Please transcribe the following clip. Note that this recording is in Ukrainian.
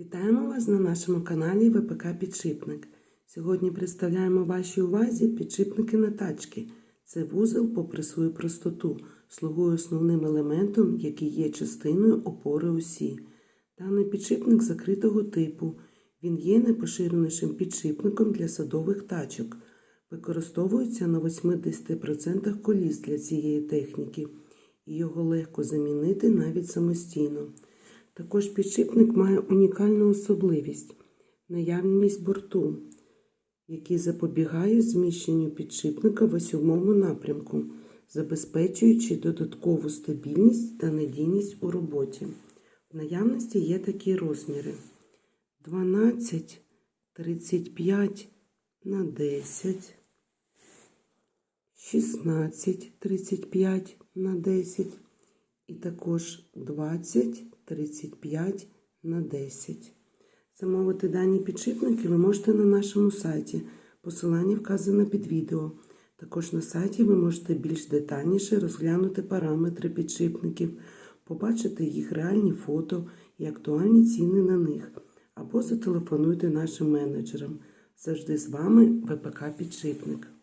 Вітаємо вас на нашому каналі ВПК Підшипник. Сьогодні представляємо вашій увазі підшипники на тачки. Це вузол, попри свою простоту, слугує основним елементом, який є частиною опори осі. Даний підшипник закритого типу. Він є найпоширенішим підшипником для садових тачок. Використовується на 80% коліс для цієї техніки, і його легко замінити навіть самостійно. Також підшипник має унікальну особливість наявність борту, який запобігає зміщенню підшипника в осьовому напрямку, забезпечуючи додаткову стабільність та надійність у роботі. В наявності є такі розміри: 12, 35 на 10, 16, 35 на 10 і також 20, 35 на 10. Замовити дані підшипники ви можете на нашому сайті. Посилання вказане під відео. Також на сайті ви можете більш детальніше розглянути параметри підшипників, побачити їх реальні фото і актуальні ціни на них, або зателефонуйте нашим менеджерам. Завжди з вами ВПК Підшипник.